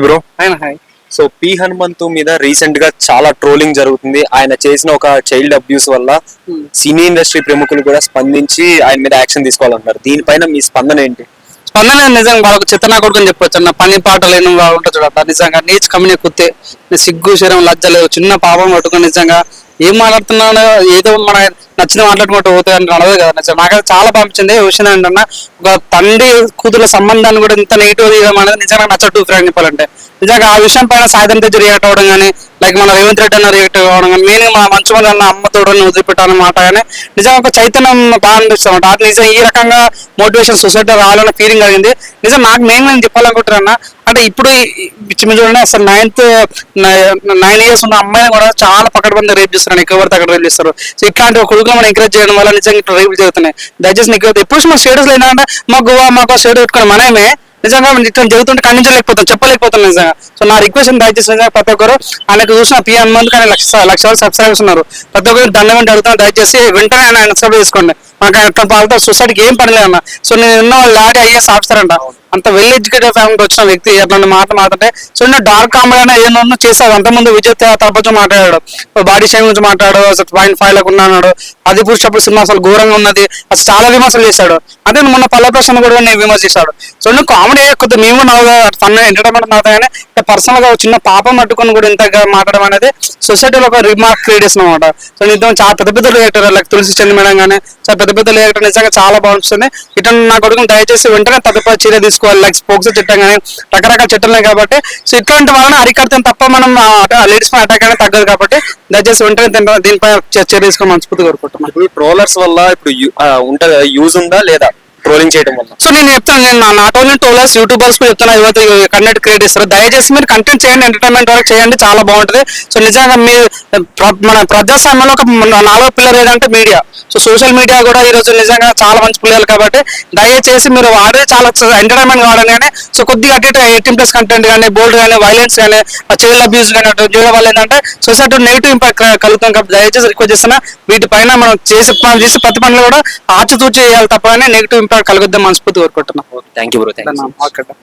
Hi bro hi so P Hanumanthu మీద రీసెంట్గా చాలా ట్రోలింగ్ జరుగుతుంది. ఆయన చేసిన ఒక చైల్డ్ అబ్యూస్ వల్ల సినీ ఇండస్ట్రీ ప్రముఖులు కూడా స్పందించి ఆయన మీద యాక్షన్ తీసుకోవాలంటారు దీనిపైన మీ స్పందన ఏంటి? స్పందన నిజంగా వాళ్ళకు చిత్తనా కొడుకుని చెప్పొచ్చు. అన్న పని పాట లేని ఉంటారు చూడ నిజంగా నీచ్ కమ్మిన కుత్తే నీ సిగ్గు శరం లజ్జ చిన్న పాపం పట్టుకుని నిజంగా ఏం మాట్లాడుతున్నాడో ఏదో మన నచ్చిన మాట్లాడుకుంటూ పోతే అని అనదు కదా. నిజంగా నాకు చాలా పంపించింది విషయం ఏంటన్నా ఒక తండ్రి కూతురు సంబంధాన్ని కూడా ఇంత నెగిటివ్ అనేది నిజంగా నచ్చట్టు ఫ్రెండ్ చెప్పాలంటే. నిజంగా ఆ విషయం పైన సాయంత్రం తెచ్చి రియాక్ట్ అవ్వడం కానీ లైక్ మన రేవంత్ రెడ్డి అన్న రియాక్ట్ అవ్వడం కానీ నేను మా మంచి మంది అన్న అమ్మ తోడని వదిలిపెట్టాను మాట కానీ నిజంగా ఒక చైతన్యం బాగా అనిపిస్తుంది అనమాట. అది నిజం ఈ రకంగా మోటివేషన్ సొసైటీ రావాలన్న ఫీలింగ్ కలిగింది. నిజం నాకు మెయిన్ నేను చెప్పాలనుకుంటున్నా అంటే ఇప్పుడు చిన్న చూడండి అసలు నైన్త్ నైన్ ఇయర్స్ ఉన్న అమ్మాయిని కూడా చాలా పక్కన రేపు చేస్తారు ఎక్కువ పడితే అక్కడ రేపు చేస్తారు. సో ఇట్లాంటి ఒక కొడుకులు మనం ఎంకరేజ్ చేయడం వల్ల నిజంగా ఇట్లా రేపు జరుగుతున్నాయి. దయచేసి నీకు ఎప్పుడు మా స్టేటస్ ఏంటంటే మా గోవా మాకు స్టేట్ పెట్టుకుని మనమే నిజంగా ఇట్లా జరుగుతుంటే ఖండించలేకపోతాం చెప్పలేకపోతాం నిజంగా. సో నా రిక్వెస్ట్ దయచేసి నిజంగా ప్రతి ఒక్కరు ఆయనకు చూసిన పి హనుమంత్ కానీ లక్ష లక్షల సబ్స్క్రైబర్స్ ఉన్నారు. ప్రతి ఒక్కరు దండం అడుగుతాం దయచేసి వెంటనే ఆయన సబ్స్క్రైబ్ చేసుకోండి. మాకు ఆయన వాళ్ళతో సొసైటీకి ఏం పని లేదన్న. సో నేను ఎన్నో లాగా డాడీ ఐఎస్ ఆఫీసర్ అంట అంత వెల్ ఎడ్యుకేటెడ్ ఫ్యామిలీకి వచ్చిన వ్యక్తి అట్లాంటి మాట మాట్లాడే సో నేను డార్క్ కామెడీ అనే ఏమన్నా చేశాడు అంతకుముందు విజయ్ తరపతి మాట్లాడాడు. బాడీ షేమ్ గురించి మాట్లాడాడు అసలు పాయింట్ ఫైవ్లకు ఉన్నాడు అది పురుషప్పుడు సినిమా అసలు ఘోరంగా ఉన్నది. అసలు చాలా విమర్శలు చేశాడు. అంటే మొన్న పల్లె ప్రశ్న కూడా నేను విమర్శిస్తాడు. సో నేను కామెడీ కొద్దిగా మేము నవ్వు ఫన్ ఎంటర్టైన్మెంట్ నవ్వుతా కానీ పర్సనల్గా చిన్న పాపం పట్టుకొని కూడా ఇంతగా మాట్లాడడం అనేది సొసైటీలో ఒక రిమార్క్ క్రియేట్ చేసిన అనమాట సో నిజంగా చాలా పెద్ద పెద్ద reactor like Tulasi Chandra madam కానీ చాలా పెద్ద పెద్ద రియాక్టర్ నిజంగా చాలా బాగుంటుంది. ఇటు నా కొడుకుని దయచేసి వెంటనే తదుపరి తీసుకు తీసుకోవాలి లైక్ స్పోక్స్ చట్టం కానీ రకరకాల చట్టాలు ఉన్నాయి కాబట్టి సో ఇట్లాంటి వాళ్ళని అరికడతాం తప్ప మనం లేడీస్ పై అటాక్ అనేది తగ్గదు కాబట్టి దయచేసి వెంటనే దీనిపై చర్చ చర్య తీసుకొని మనస్ఫూర్తి కోరుకుంటున్నాం. ఇప్పుడు ట్రోలర్స్ వల్ల ఇప్పుడు యు- ఉంటది యూజ్ ఉందా లేదా? ట్రోలింగ్ చేయడం వల్ల. సో నేను చెప్తాను నేను నాట్ ఓన్లీ టోలర్స్ యూట్యూబర్స్ కూడా చెప్తాను యువత కంటెంట్ క్రియేట్ చేస్తారు దయచేసి మీరు కంటెంట్ చేయండి ఎంటర్టైన్మెంట్ వరకు చేయండి చాలా బాగుంటుంది. సో నిజంగా మీ మన ప్రజాస్వామ్యంలో ఒక నాలుగో పిల్లర్ ఏదంటే మీడియా సో సోషల్ మీడియా కూడా ఈ రోజు నిజంగా చాలా మంచి పిల్లలు కాబట్టి దయచేసి మీరు వాడే చాలా ఎంటర్టైన్మెంట్ కావడం కానీ సో కొద్దిగా అటు ఇటు ఎయిటీన్ ప్లస్ కంటెంట్ కానీ బోల్డ్ కానీ వైలెన్స్ కానీ చైల్డ్ అబ్యూస్ కానీ అటు చేయడం వల్ల ఏంటంటే సొసైటీ నెగిటివ్ ఇంపాక్ట్ కలుగుతాం కాబట్టి దయచేసి రిక్వెస్ట్ చేస్తున్నా. వీటిపైన మనం చేసే మనం చేసే ప్రతి పనులు కూడా ఆచితూచి చేయాలి తప్ప నెగిటివ్ ఇంపాక్ట్ కలుగుద్దాం మనస్ఫూర్తి కోరుకుంటున్నాం. Thank you bro you okay.